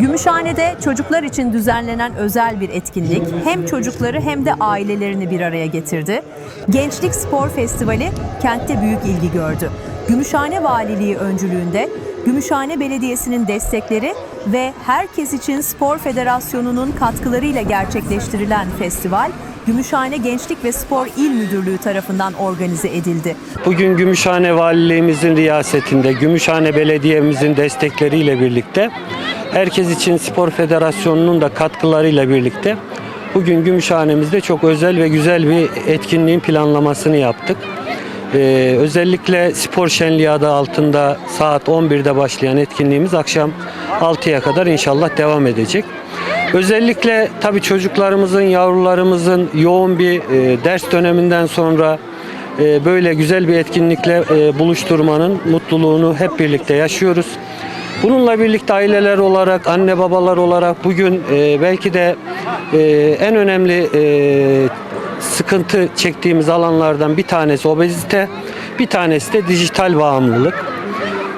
Gümüşhane'de çocuklar için düzenlenen özel bir etkinlik hem çocukları hem de ailelerini bir araya getirdi. Gençlik Spor Festivali kentte büyük ilgi gördü. Gümüşhane Valiliği öncülüğünde Gümüşhane Belediyesi'nin destekleri ve Herkes için Spor Federasyonu'nun katkılarıyla gerçekleştirilen festival Gümüşhane Gençlik ve Spor İl Müdürlüğü tarafından organize edildi. Bugün Gümüşhane Valiliğimizin riyasetinde, Gümüşhane Belediye'mizin destekleriyle birlikte, Herkes için Spor Federasyonu'nun da katkılarıyla birlikte bugün Gümüşhane'mizde çok özel ve güzel bir etkinliğin planlamasını yaptık. Ee, özellikle spor şenliği adı altında saat 11'de başlayan etkinliğimiz akşam 6'ya kadar inşallah devam edecek. Özellikle tabii çocuklarımızın, yavrularımızın yoğun bir e, ders döneminden sonra e, böyle güzel bir etkinlikle e, buluşturmanın mutluluğunu hep birlikte yaşıyoruz. Bununla birlikte aileler olarak, anne babalar olarak bugün e, belki de e, en önemli e, sıkıntı çektiğimiz alanlardan bir tanesi obezite, bir tanesi de dijital bağımlılık.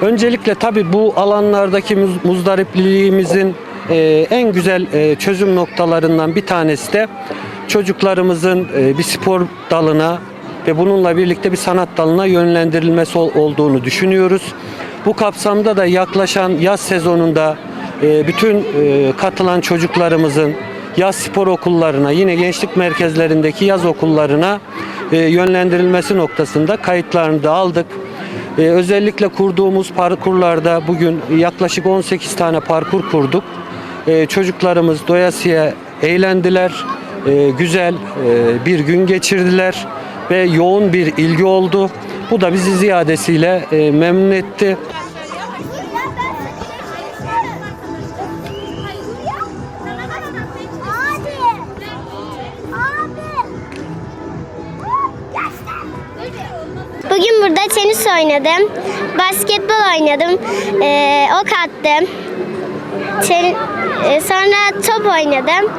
Öncelikle tabii bu alanlardaki muz- muzdaripliğimizin e, en güzel e, çözüm noktalarından bir tanesi de çocuklarımızın e, bir spor dalına ve bununla birlikte bir sanat dalına yönlendirilmesi ol- olduğunu düşünüyoruz. Bu kapsamda da yaklaşan yaz sezonunda e, bütün e, katılan çocuklarımızın yaz spor okullarına yine gençlik merkezlerindeki yaz okullarına e, yönlendirilmesi noktasında kayıtlarını da aldık. Özellikle kurduğumuz parkurlarda bugün yaklaşık 18 tane parkur kurduk. Çocuklarımız doyasıya eğlendiler, güzel bir gün geçirdiler ve yoğun bir ilgi oldu. Bu da bizi ziyadesiyle memnun etti. Tenis oynadım. Basketbol oynadım. Ee, ok attım. Ten- e, sonra top oynadım.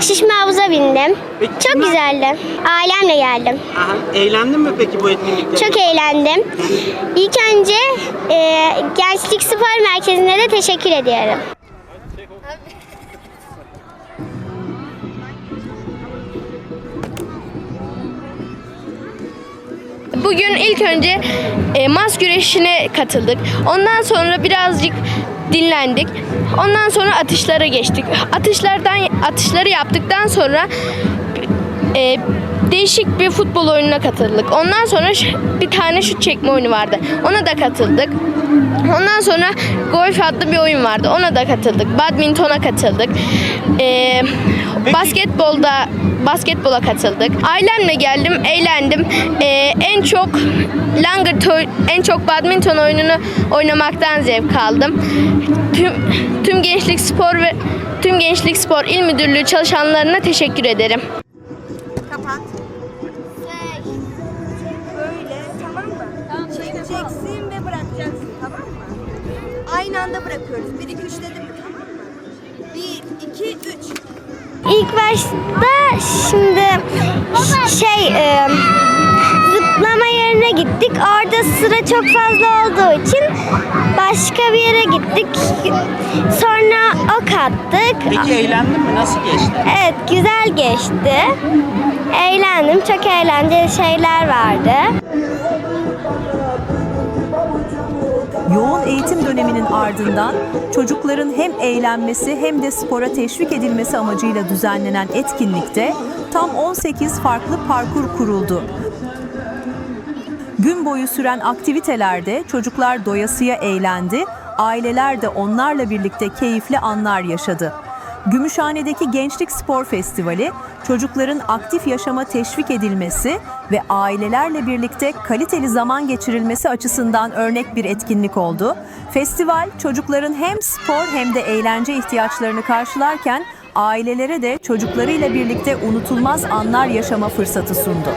Şişme havuza bindim. Peki Çok kimler- güzeldi. Ailemle geldim. Aha, eğlendin mi peki bu etkinlikte? Çok eğlendim. İlk önce e, Gençlik Spor Merkezi'ne de teşekkür ediyorum. Bugün ilk önce e, mas güreşine katıldık. Ondan sonra birazcık dinlendik. Ondan sonra atışlara geçtik. Atışlardan atışları yaptıktan sonra e, değişik bir futbol oyununa katıldık. Ondan sonra bir tane şut çekme oyunu vardı. Ona da katıldık. Ondan sonra golf adlı bir oyun vardı. Ona da katıldık. Badmintona katıldık. E, basketbolda basketbola katıldık. Ailemle geldim, eğlendim. E, en çok langırt en çok badminton oyununu oynamaktan zevk aldım. Tüm tüm gençlik spor ve tüm gençlik spor il müdürlüğü çalışanlarına teşekkür ederim. Aynı anda bırakıyoruz. 1 2 3 dedim mi tamam mı? 1 2 3. İlk başta şimdi şey e, zıplama yerine gittik. Orada sıra çok fazla olduğu için başka bir yere gittik. Sonra ok attık. Peki eğlendin mi? Nasıl geçti? Evet güzel geçti. Eğlendim. Çok eğlenceli şeyler vardı. Yoğun eğitim döneminin ardından çocukların hem eğlenmesi hem de spora teşvik edilmesi amacıyla düzenlenen etkinlikte tam 18 farklı parkur kuruldu. Gün boyu süren aktivitelerde çocuklar doyasıya eğlendi, aileler de onlarla birlikte keyifli anlar yaşadı. Gümüşhane'deki Gençlik Spor Festivali, çocukların aktif yaşama teşvik edilmesi ve ailelerle birlikte kaliteli zaman geçirilmesi açısından örnek bir etkinlik oldu. Festival, çocukların hem spor hem de eğlence ihtiyaçlarını karşılarken ailelere de çocuklarıyla birlikte unutulmaz anlar yaşama fırsatı sundu.